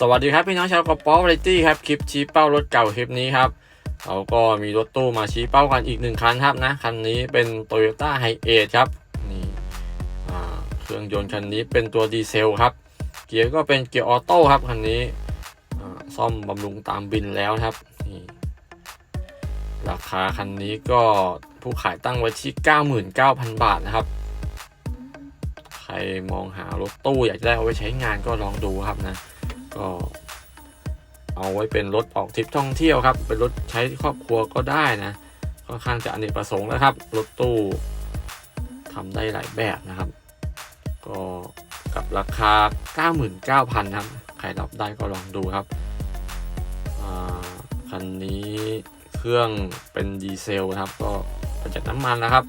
สวัสดีครับพี่น้องชาวกระป๋อวาไรตี้ครับคลิปชี้เป้ารถเก่าคลิปนี้ครับเราก็มีรถตู้มาชี้เป้ากันอีกหนึ่งคันครับนะคันนี้เป็น Toyota h i a c e ครับนี่เครื่องยนต์คันนี้เป็นตัวดีเซลครับ เกียร์ก็เป็นเกียร์ออโต้ครับคันนี้ซ่อมบำรุงตามบินแล้วครับนี่ราคาคันนี้ก็ผู้ขายตั้งไว้ที่ 99,000 บาทนะครับใครมองหารถตู้อยากจะได้เอาไว้ใช้งานก็ลองดูครับนะ ก็เอาไว้เป็นรถออกทริปท่องเที่ยวครับ เป็นรถใช้ครอบครัวก็ได้นะค่อนข้างจะอเนกประสงค์แล้วครับ รถตู้ทำได้หลายแบบนะครับ ก็กับราคา 99,000ครับใครรับได้ก็ลองดูครับอ่าคันนี้เครื่องเป็นดีเซลครับ ก็ประหยัดน้ำมันนะครับ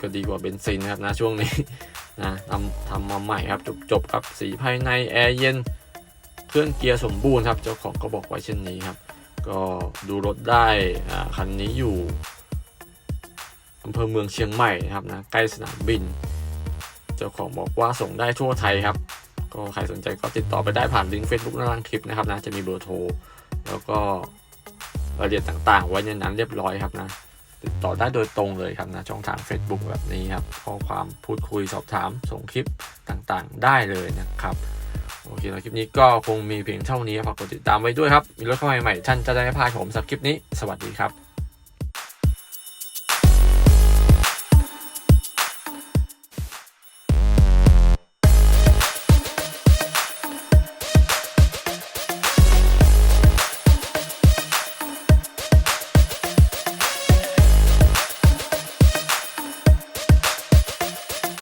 ก็ดีกว่าเบนซินนะครับนะช่วงนี้นะทำทำมาใหม่ครับจบจบครับสีภายในแอร์เย็น เครื่องเกียร์สมบูรณ์ครับเจ้าของก็บอกไว้เช่นนี้ครับ ก็ดูรถได้คันนี้อยู่อำเภอเมืองเชียงใหม่นะครับนะใกล้สนามบิน เจ้าของบอกว่าส่งได้ทั่วไทยครับ ก็ใครสนใจก็ติดต่อไปได้ผ่านลิงก์ Facebook หน้าล่างคลิปนะครับนะจะมีเบอร์โทร แล้วก็รายละเอียดต่างๆ ไว้ในนั้นเรียบร้อยครับนะติดต่อได้โดยตรงเลยครับนะช่องทาง Facebook แบบนี้ครับข้อความพูดคุยสอบถามส่งคลิปต่างๆ ได้เลยนะครับ โอเคแล้วคลิปนี้ก็คงมีเพียงเท่านี้ฝากกดติดตามไว้ด้วยครับ มีรถเข้ามาใหม่ๆท่านจะได้ไม่พลาดผมสำหรับคลิปนี้ สวัสดีครับ